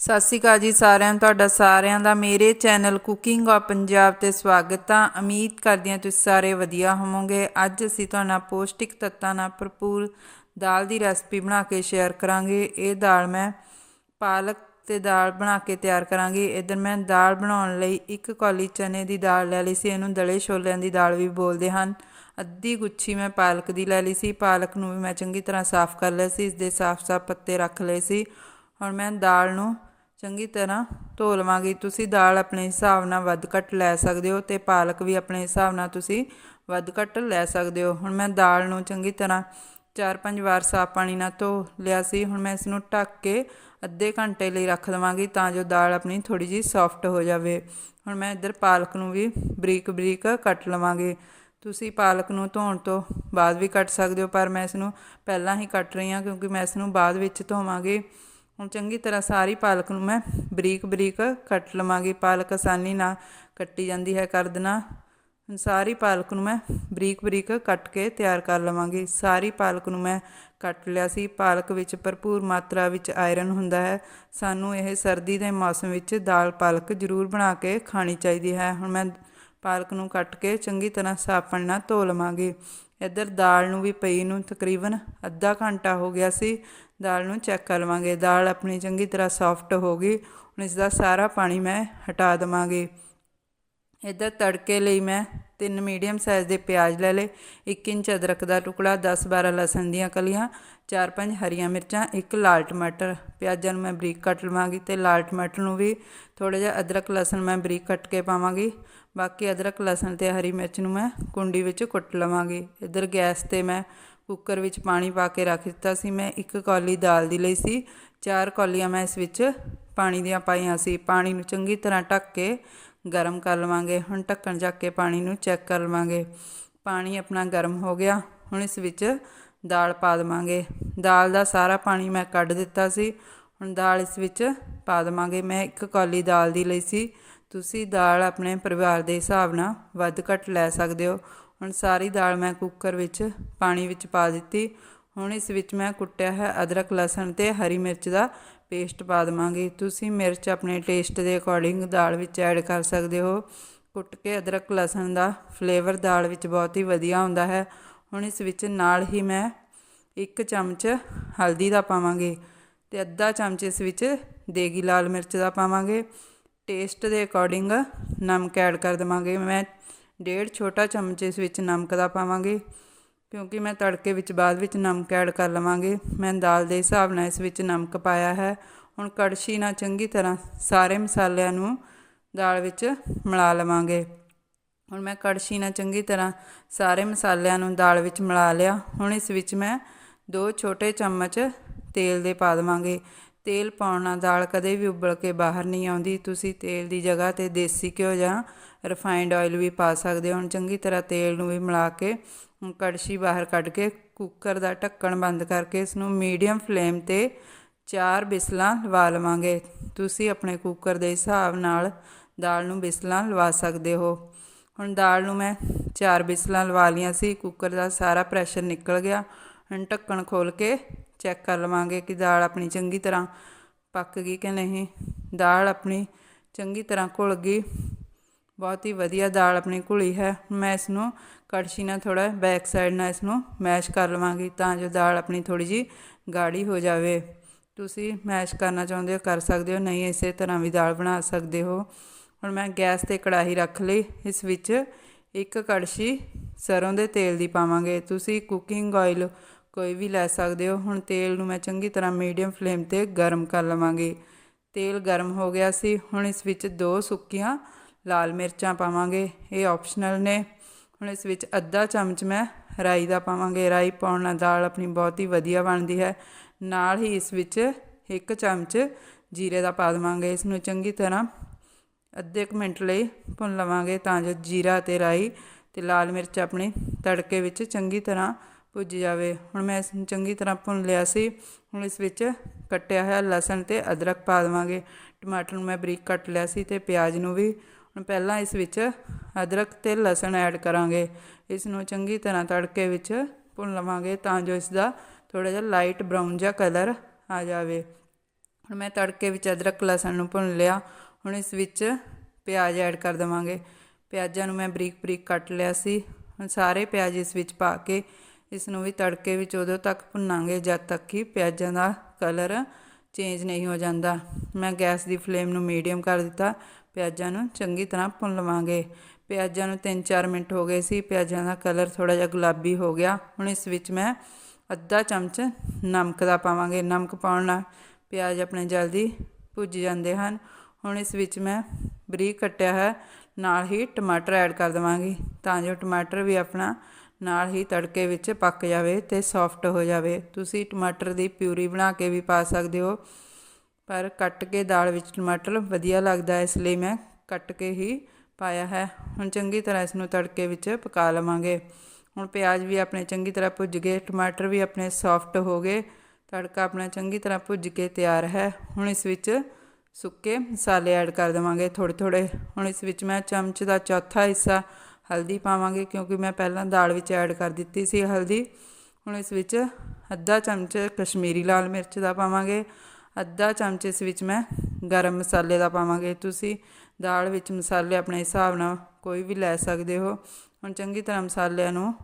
ਸਤਿ ਸ਼੍ਰੀ ਅਕਾਲ ਜੀ ਸਾਰਿਆਂ ਨੂੰ, ਤੁਹਾਡਾ ਸਾਰਿਆਂ ਦਾ ਮੇਰੇ ਚੈਨਲ ਕੁਕਿੰਗ ਆ ਪੰਜਾਬ ਤੇ ਸਵਾਗਤ ਆ। ਉਮੀਦ ਕਰਦੀ ਹਾਂ ਤੁਸੀਂ ਸਾਰੇ ਵਧੀਆ ਹੋਵੋਗੇ। ਅੱਜ ਅਸੀਂ ਤੁਹਾਡੇ ਪੌਸ਼ਟਿਕ ਤੱਤਾਂ ਨਾਲ ਭਰਪੂਰ ਦਾਲ ਦੀ ਰੈਸਪੀ ਬਣਾ ਕੇ ਸ਼ੇਅਰ ਕਰਾਂਗੇ। ਇਹ ਦਾਲ ਮੈਂ ਪਾਲਕ ਤੇ ਦਾਲ ਬਣਾ ਕੇ ਤਿਆਰ ਕਰਾਂਗੀ। ਇਧਰ ਮੈਂ ਦਾਲ ਬਣਾਉਣ ਲਈ ਇੱਕ ਕੌਲੀ ਚਨੇ ਦੀ ਦਾਲ ਲੈ ਲਈ ਸੀ। ਇਹਨੂੰ ਦਲੇ ਛੋਲਿਆਂ ਦੀ ਦਾਲ ਵੀ ਬੋਲਦੇ ਹਨ। ਅੱਧੀ ਗੁੱਛੀ ਮੈਂ ਪਾਲਕ ਦੀ ਲੈ ਲਈ ਸੀ। ਪਾਲਕ ਨੂੰ ਵੀ ਮੈਂ ਚੰਗੀ ਤਰ੍ਹਾਂ ਸਾਫ਼ ਕਰ ਲਿਆ ਸੀ। ਇਸ ਦੇ ਸਾਫ਼-ਸਾਫ਼ ਪੱਤੇ ਰੱਖ ਲਏ ਸੀ। ਹੁਣ ਮੈਂ ਦਾਲ ਨੂੰ ਚੰਗੀ ਤਰ੍ਹਾਂ ਧੋ ਲਵਾਂਗੀ। ਤੁਸੀਂ ਦਾਲ ਆਪਣੇ ਹਿਸਾਬ ਨਾਲ ਵੱਧ ਘੱਟ ਲੈ ਸਕਦੇ ਹੋ ਤੇ ਪਾਲਕ ਵੀ ਆਪਣੇ ਹਿਸਾਬ ਨਾਲ ਤੁਸੀਂ ਵੱਧ ਘੱਟ ਲੈ ਸਕਦੇ ਹੋ। ਹੁਣ ਮੈਂ ਦਾਲ ਨੂੰ ਚੰਗੀ ਤਰ੍ਹਾਂ ਚਾਰ ਪੰਜ ਵਾਰ ਸਾਫ਼ ਪਾਣੀ ਨਾਲ ਧੋ ਲਿਆ ਸੀ। ਹੁਣ ਮੈਂ ਇਸ ਨੂੰ ਢੱਕ ਕੇ ਅੱਧੇ ਘੰਟੇ ਲਈ ਰੱਖ ਦਵਾਂਗੀ ਤਾਂ ਜੋ ਦਾਲ ਆਪਣੀ ਥੋੜੀ ਜੀ ਸੌਫਟ ਹੋ ਜਾਵੇ। ਹੁਣ ਮੈਂ ਇੱਧਰ ਪਾਲਕ ਨੂੰ ਵੀ ਬਰੀਕ ਬਰੀਕ ਕੱਟ ਲਵਾਂਗੀ। ਤੁਸੀਂ ਪਾਲਕ ਨੂੰ ਧੋਣ ਤੋਂ ਬਾਅਦ ਵੀ ਕੱਟ ਸਕਦੇ ਹੋ, ਪਰ ਮੈਂ ਇਸ ਨੂੰ ਪਹਿਲਾਂ ਹੀ ਕੱਟ ਰਹੀ ਹਾਂ ਕਿਉਂਕਿ ਮੈਂ ਇਸ ਨੂੰ ਬਾਅਦ ਵਿੱਚ ਧੋਵਾਂਗੀ। ਹੁਣ ਚੰਗੀ ਤਰ੍ਹਾਂ ਸਾਰੀ ਪਾਲਕ ਨੂੰ ਮੈਂ ਬਰੀਕ ਬਰੀਕ ਕੱਟ ਲਵਾਂਗੀ। ਪਾਲਕ ਆਸਾਨੀ ਨਾਲ ਕੱਟੀ ਜਾਂਦੀ ਹੈ ਕਰ ਦੇਣਾ ਹੁਣ ਸਾਰੀ ਪਾਲਕ ਨੂੰ ਮੈਂ ਬਰੀਕ ਬਰੀਕ ਕੱਟ ਕੇ ਤਿਆਰ ਕਰ ਲਵਾਂਗੀ। ਸਾਰੀ ਪਾਲਕ ਨੂੰ ਮੈਂ ਕੱਟ ਲਿਆ ਸੀ। ਪਾਲਕ ਵਿੱਚ ਭਰਪੂਰ ਮਾਤਰਾ ਵਿੱਚ ਆਇਰਨ ਹੁੰਦਾ ਹੈ। ਸਾਨੂੰ ਇਹ ਸਰਦੀ ਦੇ ਮੌਸਮ ਵਿੱਚ ਦਾਲ ਪਾਲਕ ਜ਼ਰੂਰ ਬਣਾ ਕੇ ਖਾਣੀ ਚਾਹੀਦੀ ਹੈ। ਹੁਣ ਮੈਂ ਪਾਲਕ ਨੂੰ ਕੱਟ ਕੇ ਚੰਗੀ ਤਰ੍ਹਾਂ ਸਾਫਣ ਨਾਲ ਧੋ ਲਵਾਂਗੀ। ਇੱਧਰ ਦਾਲ ਨੂੰ ਵੀ ਪਈ ਨੂੰ ਤਕਰੀਬਨ ਅੱਧਾ ਘੰਟਾ ਹੋ ਗਿਆ ਸੀ। ਦਾਲ ਨੂੰ ਚੈੱਕ ਕਰ ਲਵਾਂਗੇ। ਦਾਲ ਆਪਣੀ ਚੰਗੀ ਤਰ੍ਹਾਂ ਸੌਫਟ ਹੋ ਗਈ। ਹੁਣ ਇਸ ਦਾ ਸਾਰਾ ਪਾਣੀ ਮੈਂ ਹਟਾ ਦਵਾਂਗੀ। ਇੱਧਰ ਤੜਕੇ ਲਈ ਮੈਂ ਤਿੰਨ ਮੀਡੀਅਮ ਸਾਈਜ਼ ਦੇ ਪਿਆਜ਼ ਲੈ ਲਏ। 1 ਇੰਚ ਅਦਰਕ ਦਾ ਟੁਕੜਾ 10-12 ਲਸਣ ਦੀਆਂ ਕਲੀਆਂ 4-5 ਹਰੀਆਂ ਮਿਰਚਾਂ, ਇੱਕ ਲਾਲ ਟਮਾਟਰ। ਪਿਆਜ਼ਾਂ ਨੂੰ ਮੈਂ ਬਰੀਕ ਕੱਟ ਲਵਾਂਗੀ ਤੇ ਲਾਲ ਟਮਾਟਰ ਨੂੰ ਵੀ ਥੋੜਾ ਜਿਹਾ ਅਦਰਕ, ਲਸਣ ਮੈਂ ਬਰੀਕ ਕੱਟ ਕੇ ਪਾਵਾਂਗੀ। ਬਾਕੀ ਅਦਰਕ, ਲਸਣ ਤੇ ਹਰੀ ਮਿਰਚ ਨੂੰ ਮੈਂ ਕੁੰਡੀ ਵਿੱਚ ਕੁੱਟ ਲਵਾਂਗੀ। ਇੱਧਰ ਗੈਸ ਤੇ ਮੈਂ ਕੁੱਕਰ ਵਿੱਚ ਪਾਣੀ ਪਾ ਕੇ ਰੱਖ ਦਿੱਤਾ ਸੀ। ਮੈਂ ਇੱਕ ਕੌਲੀ ਦਾਲ ਦੀ ਲਈ ਸੀ। ਚਾਰ ਕੌਲੀਆਂ ਮੈਂ ਇਸ ਵਿੱਚ ਪਾਣੀ ਦੀਆਂ ਪਾਈਆਂ ਸੀ। ਪਾਣੀ ਨੂੰ ਚੰਗੀ ਤਰ੍ਹਾਂ ਢੱਕ ਕੇ ਗਰਮ ਕਰ ਲਵਾਂਗੇ। ਹੁਣ ਢੱਕਣ ਚੱਕ ਕੇ ਪਾਣੀ ਨੂੰ ਚੈੱਕ ਕਰ ਲਵਾਂਗੇ। ਪਾਣੀ ਆਪਣਾ ਗਰਮ ਹੋ ਗਿਆ। ਹੁਣ ਇਸ ਵਿੱਚ ਦਾਲ ਪਾ ਦੇਵਾਂਗੇ। ਦਾਲ ਦਾ ਸਾਰਾ ਪਾਣੀ ਮੈਂ ਕੱਢ ਦਿੱਤਾ ਸੀ। ਹੁਣ ਦਾਲ ਇਸ ਵਿੱਚ ਪਾ ਦੇਵਾਂਗੇ। ਮੈਂ ਇੱਕ ਕੌਲੀ ਦਾਲ ਦੀ ਲਈ ਸੀ। ਤੁਸੀਂ ਦਾਲ ਆਪਣੇ ਪਰਿਵਾਰ ਦੇ ਹਿਸਾਬ ਨਾਲ ਵੱਧ ਘੱਟ ਲੈ ਸਕਦੇ ਹੋ। ਹੁਣ ਸਾਰੀ ਦਾਲ ਮੈਂ ਕੁੱਕਰ ਵਿੱਚ ਪਾਣੀ ਵਿੱਚ ਪਾ ਦਿੱਤੀ। ਹੁਣ ਇਸ ਵਿੱਚ ਮੈਂ ਕੁੱਟਿਆ ਹੈ ਅਦਰਕ, ਲਸਣ ਤੇ ਹਰੀ ਮਿਰਚ ਦਾ ਪੇਸਟ ਪਾ ਦਵਾਂਗੀ। ਤੁਸੀਂ ਮਿਰਚ ਆਪਣੇ ਟੇਸਟ ਦੇ ਅਕੋਰਡਿੰਗ ਦਾਲ ਵਿੱਚ ਐਡ ਕਰ ਸਕਦੇ ਹੋ। ਕੁੱਟ ਕੇ ਅਦਰਕ, ਲਸਣ ਦਾ ਫਲੇਵਰ ਦਾਲ ਵਿੱਚ ਬਹੁਤ ਹੀ ਵਧੀਆ ਹੁੰਦਾ ਹੈ। ਹੁਣ ਇਸ ਵਿੱਚ ਨਾਲ ਹੀ ਮੈਂ ਇੱਕ ਚਮਚ ਹਲਦੀ ਦਾ ਪਾਵਾਂਗੇ ਤੇ ਅੱਧਾ ਚਮਚ ਇਸ ਵਿੱਚ ਦੇਗੀ ਲਾਲ ਮਿਰਚ ਦਾ ਪਾਵਾਂਗੇ। ਟੇਸਟ ਦੇ ਅਕੋਰਡਿੰਗ ਨਮਕ ਐਡ ਕਰ ਦਵਾਂਗੇ। ਮੈਂ ਡੇਢ ਛੋਟਾ ਚਮਚ ਇਸ ਵਿੱਚ ਨਮਕ ਦਾ ਪਾਵਾਂਗੇ, ਕਿਉਂਕਿ ਮੈਂ ਤੜਕੇ ਵਿੱਚ ਬਾਅਦ ਵਿੱਚ ਨਮਕ ਐਡ ਕਰ ਲਵਾਂਗੇ। ਮੈਂ ਦਾਲ ਦੇ ਹਿਸਾਬ ਨਾਲ ਇਸ ਵਿੱਚ ਨਮਕ ਪਾਇਆ ਹੈ। ਹੁਣ ਕੜਛੀ ਨਾਲ ਚੰਗੀ ਤਰ੍ਹਾਂ ਸਾਰੇ ਮਸਾਲਿਆਂ ਨੂੰ ਦਾਲ ਵਿੱਚ ਮਿਲਾ ਲਵਾਂਗੇ। ਹੁਣ ਮੈਂ ਕੜਛੀ ਨਾਲ ਚੰਗੀ ਤਰ੍ਹਾਂ ਸਾਰੇ ਮਸਾਲਿਆਂ ਨੂੰ ਦਾਲ ਵਿੱਚ ਮਿਲਾ ਲਿਆ। ਹੁਣ ਇਸ ਵਿੱਚ ਮੈਂ ਦੋ ਛੋਟੇ ਚਮਚ ਤੇਲ ਦੇ ਪਾ ਦੇਵਾਂਗੇ। ਤੇਲ ਪਾਉਣ ਨਾਲ ਦਾਲ ਕਦੇ ਵੀ ਉਬਲ ਕੇ ਬਾਹਰ ਨਹੀਂ ਆਉਂਦੀ। ਤੁਸੀਂ ਤੇਲ ਦੀ ਜਗ੍ਹਾ ਤੇ ਦੇਸੀ ਘਿਓ ਜਾਂ ਰਿਫਾਈਨਡ ਆਇਲ ਵੀ ਪਾ ਸਕਦੇ ਹੋ। ਹੁਣ ਚੰਗੀ ਤਰ੍ਹਾਂ ਤੇਲ ਨੂੰ ਵੀ ਮਿਲਾ ਕੇ ਕੜਛੀ ਬਾਹਰ ਕੱਢ ਕੇ ਕੁੱਕਰ ਦਾ ਢੱਕਣ ਬੰਦ ਕਰਕੇ ਇਸ ਨੂੰ ਮੀਡੀਅਮ ਫਲੇਮ ਤੇ ਚਾਰ ਬਿਸਲਾਂ ਲਵਾ ਲਵਾਂਗੇ। ਤੁਸੀਂ ਆਪਣੇ ਕੁੱਕਰ ਦੇ ਹਿਸਾਬ ਨਾਲ ਦਾਲ ਨੂੰ ਬਿਸਲਾਂ ਲਵਾ ਸਕਦੇ ਹੋ। ਹੁਣ ਦਾਲ ਨੂੰ ਮੈਂ ਚਾਰ ਬਿਸਲਾਂ ਲਵਾ ਲੀਆਂ ਸੀ। ਕੁੱਕਰ ਦਾ ਸਾਰਾ ਪ੍ਰੈਸ਼ਰ ਨਿਕਲ ਗਿਆ। ਹੁਣ ਢੱਕਣ ਖੋਲ ਕੇ ਚੈੱਕ ਕਰ ਲਵਾਂਗੇ ਕਿ ਦਾਲ ਆਪਣੀ ਚੰਗੀ ਤਰ੍ਹਾਂ ਪੱਕ ਗਈ ਕਿ ਨਹੀਂ। ਦਾਲ ਆਪਣੀ ਚੰਗੀ ਤਰ੍ਹਾਂ ਘੁਲ ਗਈ। ਬਹੁਤ ਹੀ ਵਧੀਆ ਦਾਲ ਆਪਣੀ ਘੁਲੀ ਹੈ। ਮੈਂ ਇਸ ਨੂੰ ਕੜਛੀ ਨਾਲ ਥੋੜਾ ਬੈਕ ਸਾਈਡ ਨਾਲ ਇਸ ਨੂੰ ਮੈਸ਼ ਕਰ ਲਵਾਂਗੀ ਤਾਂ ਜੋ ਦਾਲ ਆਪਣੀ ਥੋੜੀ ਜੀ ਗਾੜੀ ਹੋ ਜਾਵੇ। ਤੁਸੀਂ ਮੈਸ਼ ਕਰਨਾ ਚਾਹੁੰਦੇ ਹੋ, ਕਰ ਸਕਦੇ ਹੋ। ਨਹੀਂ, ਇਸੇ ਤਰ੍ਹਾਂ ਵੀ ਦਾਲ ਬਣਾ ਸਕਦੇ ਹੋ। ਹੁਣ ਮੈਂ ਗੈਸ ਤੇ ਕੜਾਹੀ ਰੱਖ ਲਈ। ਇਸ ਵਿੱਚ ਇੱਕ ਕੜਛੀ ਸਰੋਂ ਦੇ ਤੇਲ ਦੀ ਪਾਵਾਂਗੇ। ਤੁਸੀਂ ਕੁਕਿੰਗ ਆਇਲ ਕੋਈ ਵੀ ਲੈ ਸਕਦੇ ਹੋ। ਹੁਣ ਤੇਲ ਨੂੰ ਮੈਂ ਚੰਗੀ ਤਰ੍ਹਾਂ ਮੀਡੀਅਮ ਫਲੇਮ ਤੇ ਗਰਮ ਕਰ ਲਵਾਂਗੀ। ਤੇਲ ਗਰਮ ਹੋ ਗਿਆ ਸੀ। ਹੁਣ ਇਸ ਵਿੱਚ ਦੋ ਸੁੱਕੀਆਂ ਲਾਲ ਮਿਰਚਾਂ ਪਾਵਾਂਗੇ। ਇਹ ਆਪਸ਼ਨਲ ਨੇ। ਹੁਣ ਇਸ ਵਿੱਚ ਅੱਧਾ ਚਮਚ ਮੈਂ ਰਾਈ ਦਾ ਪਾਵਾਂਗੇ। ਰਾਈ ਪਾਉਣ ਨਾਲ ਦਾਲ ਆਪਣੀ ਬਹੁਤ ਹੀ ਵਧੀਆ ਬਣਦੀ ਹੈ। ਨਾਲ ਹੀ ਇਸ ਵਿੱਚ ਇੱਕ ਚਮਚ ਜੀਰੇ ਦਾ ਪਾ ਦੇਵਾਂਗੇ। ਇਸ ਨੂੰ ਚੰਗੀ ਤਰ੍ਹਾਂ ਅੱਧੇ ਕੁ ਮਿੰਟ ਲਈ ਭੁੰਨ ਲਵਾਂਗੇ ਤਾਂ ਜੋ ਜੀਰਾ ਤੇ ਰਾਈ ਤੇ ਲਾਲ ਮਿਰਚ ਆਪਣੀ ਤੜਕੇ ਵਿੱਚ ਚੰਗੀ ਤਰ੍ਹਾਂ ਭੁੱਜ ਜਾਵੇ। ਹੁਣ ਮੈਂ ਇਸ ਨੂੰ ਚੰਗੀ ਤਰ੍ਹਾਂ ਭੁੰਨ ਲਿਆ ਸੀ। ਹੁਣ ਇਸ ਵਿੱਚ ਕੱਟਿਆ ਹੋਇਆ ਲਸਣ ਤੇ ਅਦਰਕ ਪਾ ਦੇਵਾਂਗੇ। ਟਮਾਟਰ ਨੂੰ ਮੈਂ ਬਰੀਕ ਕੱਟ ਲਿਆ ਸੀ ਤੇ ਪਿਆਜ਼ ਨੂੰ ਵੀ। ਹੁਣ ਪਹਿਲਾਂ ਇਸ ਵਿੱਚ ਅਦਰਕ ਤੇ ਲਸਣ ਐਡ ਕਰਾਂਗੇ। ਇਸ ਨੂੰ ਚੰਗੀ ਤਰ੍ਹਾਂ ਤੜਕੇ ਵਿੱਚ ਭੁੰਨ ਲਵਾਂਗੇ ਤਾਂ ਜੋ ਇਸ ਦਾ ਥੋੜਾ ਜਿਹਾ ਲਾਈਟ ਬਰਾਊਨ ਜਿਹਾ ਕਲਰ ਆ ਜਾਵੇ। ਹੁਣ ਮੈਂ ਤੜਕੇ ਵਿੱਚ ਅਦਰਕ, ਲਸਣ ਨੂੰ ਭੁੰਨ ਲਿਆ। ਹੁਣ ਇਸ ਵਿੱਚ ਪਿਆਜ਼ ਐਡ ਕਰ ਦੇਵਾਂਗੇ। ਪਿਆਜ਼ਾਂ ਨੂੰ ਮੈਂ ਬਰੀਕ ਬਰੀਕ ਕੱਟ ਲਿਆ ਸੀ। ਹੁਣ ਸਾਰੇ ਪਿਆਜ਼ ਇਸ ਵਿੱਚ ਪਾ ਕੇ ਇਸ ਨੂੰ ਵੀ ਤੜਕੇ ਵਿੱਚ ਉਦੋਂ ਤੱਕ ਭੁੰਨਾਂਗੇ ਜਦ ਤੱਕ ਕਿ ਪਿਆਜ਼ਾਂ ਦਾ ਕਲਰ ਚੇਂਜ ਨਹੀਂ ਹੋ ਜਾਂਦਾ। ਮੈਂ ਗੈਸ ਦੀ ਫਲੇਮ ਨੂੰ ਮੀਡੀਅਮ ਕਰ ਦਿੱਤਾ। ਪਿਆਜ਼ਾਂ ਨੂੰ ਚੰਗੀ ਤਰ੍ਹਾਂ ਭੁੰਨ ਲਵਾਂਗੇ। ਪਿਆਜ਼ਾਂ ਨੂੰ 3-4 ਮਿੰਟ ਹੋ ਗਏ ਸੀ। ਪਿਆਜ਼ਾਂ ਦਾ ਕਲਰ ਥੋੜਾ ਜਿਹਾ ਗੁਲਾਬੀ ਹੋ ਗਿਆ। ਹੁਣ ਇਸ ਵਿੱਚ ਮੈਂ ਅੱਧਾ ਚਮਚ ਨਮਕ ਦਾ ਪਾਵਾਂਗੇ। ਨਮਕ ਪਾਉਣ ਨਾਲ ਪਿਆਜ਼ ਆਪਣੇ ਜਲਦੀ ਭੁੱਜ ਜਾਂਦੇ ਹਨ। ਹੁਣ ਇਸ ਵਿੱਚ ਮੈਂ ਬਰੀਕ ਕੱਟਿਆ ਹੈ ਨਾਲ ਹੀ ਟਮਾਟਰ ਐਡ ਕਰ ਦੇਵਾਂਗੀ। ਤਾਂ ਜੋ ਟਮਾਟਰ ਵੀ ਆਪਣਾ ਨਾਲ ਹੀ ਤੜਕੇ ਵਿੱਚ ਪੱਕ ਜਾਵੇ ਤੇ ਸੌਫਟ ਹੋ ਜਾਵੇ। ਤੁਸੀਂ ਟਮਾਟਰ ਦੀ ਪਿਊਰੀ ਬਣਾ ਕੇ ਵੀ ਪਾ ਸਕਦੇ ਹੋ, ਪਰ ਕੱਟ ਕੇ ਦਾਲ ਵਿੱਚ ਟਮਾਟਰ ਵਧੀਆ ਲੱਗਦਾ, ਇਸ ਲਈ ਮੈਂ ਕੱਟ ਕੇ ਹੀ ਪਾਇਆ ਹੈ। ਹੁਣ ਚੰਗੀ ਤਰ੍ਹਾਂ ਇਸ ਨੂੰ ਤੜਕੇ ਵਿੱਚ ਪਕਾ ਲਵਾਂਗੇ। ਹੁਣ ਪਿਆਜ਼ ਵੀ ਆਪਣੇ ਚੰਗੀ ਤਰ੍ਹਾਂ ਭੁੱਜ ਗਏ, ਟਮਾਟਰ ਵੀ ਆਪਣੇ ਸੌਫਟ ਹੋ ਗਏ, ਤੜਕਾ ਆਪਣਾ ਚੰਗੀ ਤਰ੍ਹਾਂ ਭੁੱਜ ਕੇ ਤਿਆਰ ਹੈ। ਹੁਣ ਇਸ ਵਿੱਚ ਸੁੱਕੇ ਮਸਾਲੇ ਐਡ ਕਰ ਦੇਵਾਂਗੇ ਥੋੜ੍ਹੇ ਥੋੜ੍ਹੇ ਹੁਣ ਇਸ ਵਿੱਚ ਮੈਂ ਚਮਚ ਦਾ ਚੌਥਾ ਹਿੱਸਾ ਹਲਦੀ ਪਾਵਾਂਗੇ ਕਿਉਂਕਿ ਮੈਂ ਪਹਿਲਾਂ ਦਾਲ ਵਿੱਚ ਐਡ ਕਰ ਦਿੱਤੀ ਸੀ ਹਲਦੀ। ਹੁਣ ਇਸ ਵਿੱਚ ਅੱਧਾ ਚਮਚ ਕਸ਼ਮੀਰੀ ਲਾਲ ਮਿਰਚ ਦਾ ਪਾਵਾਂਗੇ। ਅੱਧਾ ਚਮਚ ਇਸ ਵਿੱਚ ਮੈਂ ਗਰਮ ਮਸਾਲੇ ਦਾ ਪਾਵਾਂਗੇ। ਤੁਸੀਂ ਦਾਲ ਵਿੱਚ ਮਸਾਲੇ ਆਪਣੇ ਹਿਸਾਬ ਨਾਲ ਕੋਈ ਵੀ ਲੈ ਸਕਦੇ ਹੋ। ਹੁਣ ਚੰਗੀ ਤਰ੍ਹਾਂ ਮਸਾਲਿਆਂ ਨੂੰ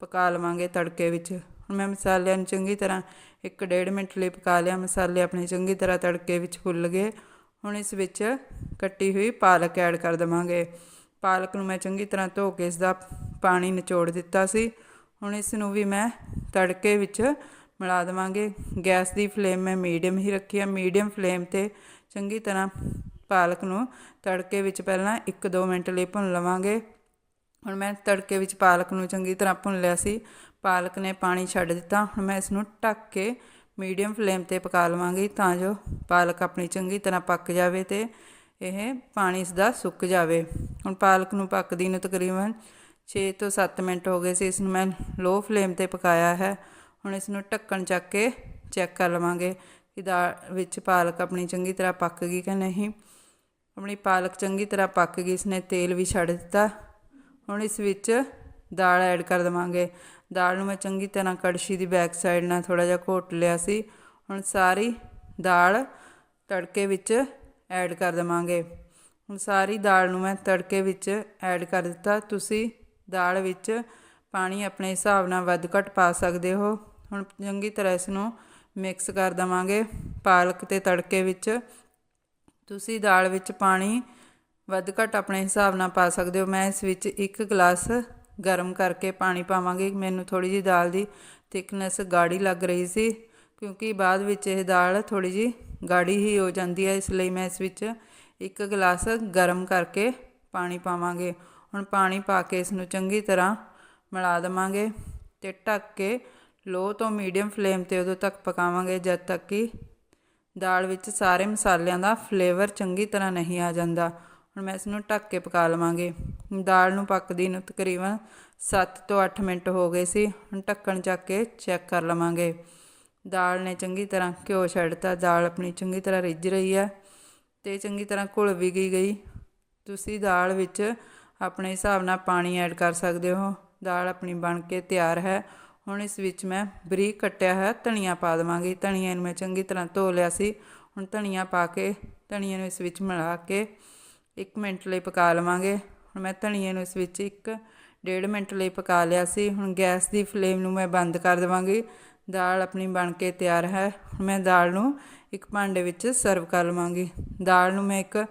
ਪਕਾ ਲਵਾਂਗੇ ਤੜਕੇ ਵਿੱਚ। ਹੁਣ ਮੈਂ ਮਸਾਲਿਆਂ ਨੂੰ ਚੰਗੀ ਤਰ੍ਹਾਂ ਇੱਕ ਡੇਢ ਮਿੰਟ ਲਈ ਪਕਾ ਲਿਆ। ਮਸਾਲੇ ਆਪਣੇ ਚੰਗੀ ਤਰ੍ਹਾਂ ਤੜਕੇ ਵਿੱਚ ਫੁੱਲ ਗਏ। ਹੁਣ ਇਸ ਵਿੱਚ ਕੱਟੀ ਹੋਈ ਪਾਲਕ ਐਡ ਕਰ ਦੇਵਾਂਗੇ। ਪਾਲਕ ਨੂੰ ਮੈਂ ਚੰਗੀ ਤਰ੍ਹਾਂ ਧੋ ਕੇ ਇਸ ਦਾ ਪਾਣੀ ਨਿਚੋੜ ਦਿੱਤਾ ਸੀ। ਹੁਣ ਇਸ ਨੂੰ ਵੀ ਮੈਂ ਤੜਕੇ ਵਿੱਚ ਮਿਲਾ ਦੇਵਾਂਗੇ। ਗੈਸ ਦੀ ਫਲੇਮ ਮੈਂ ਮੀਡੀਅਮ ਹੀ ਰੱਖੀ ਆ। ਮੀਡੀਅਮ ਫਲੇਮ ਤੇ ਚੰਗੀ ਤਰ੍ਹਾਂ ਪਾਲਕ ਨੂੰ ਤੜਕੇ ਵਿੱਚ ਪਹਿਲਾਂ 1-2 ਮਿੰਟ ਲਈ ਭੁੰਨ ਲਵਾਂਗੇ। ਹੁਣ ਮੈਂ ਤੜਕੇ ਵਿੱਚ ਪਾਲਕ ਨੂੰ ਚੰਗੀ ਤਰ੍ਹਾਂ ਭੁੰਨ ਲਿਆ ਸੀ। ਪਾਲਕ ਨੇ ਪਾਣੀ ਛੱਡ ਦਿੱਤਾ। ਹੁਣ ਮੈਂ ਇਸ ਨੂੰ ਢੱਕ ਕੇ ਮੀਡੀਅਮ ਫਲੇਮ ਤੇ ਪਕਾ ਲਵਾਂਗੀ ਤਾਂ ਜੋ ਪਾਲਕ ਆਪਣੀ ਚੰਗੀ ਤਰ੍ਹਾਂ ਪੱਕ ਜਾਵੇ ਤੇ ਇਹ ਪਾਣੀ ਇਸ ਦਾ ਸੁੱਕ ਜਾਵੇ। ਹੁਣ ਪਾਲਕ ਨੂੰ ਪੱਕਦੀ ਨੂੰ ਤਕਰੀਬਨ 6 ਤੋਂ 7 ਮਿੰਟ ਹੋ ਗਏ ਸੀ, ਇਸ ਨੂੰ ਮੈਂ ਲੋ ਫਲੇਮ ਤੇ ਪਕਾਇਆ ਹੈ। ਹੁਣ ਇਸ ਨੂੰ ਢੱਕਣ ਚੱਕ ਕੇ ਚੈੱਕ ਕਰ ਲਵਾਂਗੇ ਕਿ ਦਾਲ ਵਿੱਚ ਪਾਲਕ ਆਪਣੀ ਚੰਗੀ ਤਰ੍ਹਾਂ ਪੱਕ ਗਈ ਕਿ ਨਹੀਂ। ਆਪਣੀ ਪਾਲਕ ਚੰਗੀ ਤਰ੍ਹਾਂ ਪੱਕ ਗਈ, ਇਸਨੇ ਤੇਲ ਵੀ ਛੱਡ ਦਿੱਤਾ। ਹੁਣ ਇਸ ਵਿੱਚ ਦਾਲ ਐਡ ਕਰ ਦੇਵਾਂਗੇ। ਦਾਲ ਨੂੰ ਮੈਂ ਚੰਗੀ ਤਰ੍ਹਾਂ ਕੜਛੀ ਦੀ ਬੈਕ ਸਾਈਡ ਨਾਲ ਥੋੜਾ ਜਿਹਾ ਘੋਟ ਲਿਆ ਸੀ। ਹੁਣ ਸਾਰੀ ਦਾਲ ਤੜਕੇ ਵਿੱਚ ਐਡ ਕਰ ਦੇਵਾਂਗੇ। ਹੁਣ ਸਾਰੀ ਦਾਲ ਨੂੰ ਮੈਂ ਤੜਕੇ ਵਿੱਚ ਐਡ ਕਰ ਦਿੱਤਾ। ਤੁਸੀਂ ਦਾਲ ਵਿੱਚ ਪਾਣੀ ਆਪਣੇ ਹਿਸਾਬ ਨਾਲ ਵੱਧ ਘੱਟ ਪਾ ਸਕਦੇ ਹੋ। ਹੁਣ ਚੰਗੀ ਤਰ੍ਹਾਂ ਇਸ ਨੂੰ ਮਿਕਸ ਕਰ ਦੇਵਾਂਗੇ ਪਾਲਕ ਤੇ ਤੜਕੇ ਵਿੱਚ। ਤੁਸੀਂ ਦਾਲ ਵਿੱਚ ਪਾਣੀ ਵੱਧ ਘੱਟ ਆਪਣੇ ਹਿਸਾਬ ਨਾਲ ਪਾ ਸਕਦੇ ਹੋ। ਮੈਂ ਇਸ ਵਿੱਚ ਇੱਕ ਗਲਾਸ ਗਰਮ ਕਰਕੇ ਪਾਣੀ ਪਾਵਾਂਗੀ। ਮੈਨੂੰ ਥੋੜੀ ਜਿਹੀ ਦਾਲ ਦੀ ਥਿਕਨੈਸ ਗਾੜੀ ਲੱਗ ਰਹੀ ਸੀ, ਕਿਉਂਕਿ ਬਾਅਦ ਵਿੱਚ ਇਹ ਦਾਲ ਥੋੜੀ ਜਿਹੀ ਗਾੜੀ ਹੀ ਹੋ ਜਾਂਦੀ ਹੈ, ਇਸ ਲਈ ਮੈਂ ਇਸ ਵਿੱਚ ਇੱਕ ਗਲਾਸ ਗਰਮ ਕਰਕੇ ਪਾਣੀ ਪਾਵਾਂਗੇ। ਹੁਣ ਪਾਣੀ ਪਾ ਕੇ ਇਸ ਨੂੰ ਚੰਗੀ ਤਰ੍ਹਾਂ ਮਿਲਾ ਦੇਵਾਂਗੇ ਤੇ ਢੱਕ ਕੇ ਲੋ ਤੋਂ ਮੀਡੀਅਮ ਫਲੇਮ ਤੇ ਉਦੋਂ ਤੱਕ ਪਕਾਵਾਂਗੇ, ਜਦ ਤੱਕ ਕਿ ਦਾਲ ਵਿੱਚ ਸਾਰੇ ਮਸਾਲਿਆਂ ਦਾ ਫਲੇਵਰ ਚੰਗੀ ਤਰ੍ਹਾਂ ਨਹੀਂ ਆ ਜਾਂਦਾ। ਹੁਣ ਮੈਂ ਇਸ ਨੂੰ ਢੱਕ ਕੇ ਪਕਾ ਲਵਾਂਗੇ। ਦਾਲ ਨੂੰ ਪੱਕਦੀ ਨੂੰ ਤਕਰੀਬਨ 7 ਤੋਂ 8 ਮਿੰਟ ਹੋ ਗਏ ਸੀ, ਹੁਣ ਢੱਕਣ ਚੱਕ ਕੇ ਚੈੱਕ ਕਰ ਲਵਾਂਗੇ। ਦਾਲ ਨੇ ਚੰਗੀ ਤਰ੍ਹਾਂ ਘਿਓ ਛੱਡਤਾ। ਦਾਲ ਆਪਣੀ ਚੰਗੀ ਤਰ੍ਹਾਂ ਰਿੱਝ ਰਹੀ ਹੈ ਤੇ ਚੰਗੀ ਤਰ੍ਹਾਂ ਘੁਲ ਵੀ ਗਈ ਗਈ। ਤੁਸੀਂ ਦਾਲ ਵਿੱਚ ਆਪਣੇ ਹਿਸਾਬ ਨਾਲ ਪਾਣੀ ਐਡ ਕਰ ਸਕਦੇ ਹੋ। ਦਾਲ ਆਪਣੀ ਬਣ ਕੇ ਤਿਆਰ ਹੈ। ਹੁਣ ਇਸ ਵਿੱਚ ਮੈਂ ਬਰੀਕ ਕੱਟਿਆ ਹੈ ਧਨੀਆ ਪਾ ਦੇਵਾਂਗੀ। ਧਨੀਆ ਨੂੰ ਮੈਂ ਚੰਗੀ ਤਰ੍ਹਾਂ ਧੋ ਲਿਆ ਸੀ। ਹੁਣ ਧਨੀਆ ਪਾ ਕੇ ਧਨੀਆ ਨੂੰ ਇਸ ਵਿੱਚ ਮਿਲਾ ਕੇ 1 ਮਿੰਟ ਲਈ ਪਕਾ ਲਵਾਂਗੇ। ਹੁਣ ਮੈਂ ਧਨੀਏ ਨੂੰ ਇਸ ਵਿੱਚ 1 ਡੇਢ ਮਿੰਟ ਲਈ ਪਕਾ ਲਿਆ ਸੀ। ਹੁਣ ਗੈਸ ਦੀ ਫਲੇਮ ਨੂੰ ਮੈਂ ਬੰਦ ਕਰ ਦੇਵਾਂਗੀ। ਦਾਲ ਆਪਣੀ ਬਣ ਕੇ ਤਿਆਰ ਹੈ। ਮੈਂ ਦਾਲ ਨੂੰ ਇੱਕ ਭਾਂਡੇ ਵਿੱਚ ਸਰਵ ਕਰ ਲਵਾਂਗੀ। ਦਾਲ ਨੂੰ ਮੈਂ ਇੱਕ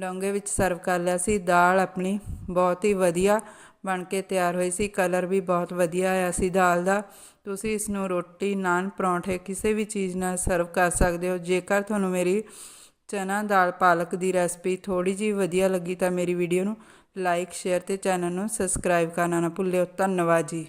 ਡੋਂਗੇ ਵਿੱਚ ਸਰਵ ਕਰ ਲਿਆ ਸੀ। ਦਾਲ ਆਪਣੀ ਬਹੁਤ ਹੀ ਵਧੀਆ ਬਣ ਕੇ ਤਿਆਰ ਹੋਈ ਸੀ। ਕਲਰ ਵੀ ਬਹੁਤ ਵਧੀਆ ਆਇਆ ਸੀ ਦਾਲ ਦਾ। ਤੁਸੀਂ ਇਸ ਨੂੰ ਰੋਟੀ, ਨਾਨ, ਪਰੌਂਠੇ ਕਿਸੇ ਵੀ ਚੀਜ਼ ਨਾਲ ਸਰਵ ਕਰ ਸਕਦੇ ਹੋ। ਜੇਕਰ ਤੁਹਾਨੂੰ ਮੇਰੀ ਚਨਾ ਦਾਲ ਪਾਲਕ ਦੀ ਰੈਸਪੀ ਥੋੜੀ ਜਿਹੀ ਵਧੀਆ ਲੱਗੀ ਤਾਂ ਮੇਰੀ ਵੀਡੀਓ ਨੂੰ ਲਾਈਕ, ਸ਼ੇਅਰ ਤੇ ਚੈਨਲ ਨੂੰ ਸਬਸਕ੍ਰਾਈਬ ਕਰਨਾ ਨਾ ਭੁੱਲਿਓ। ਧੰਨਵਾਦ ਜੀ।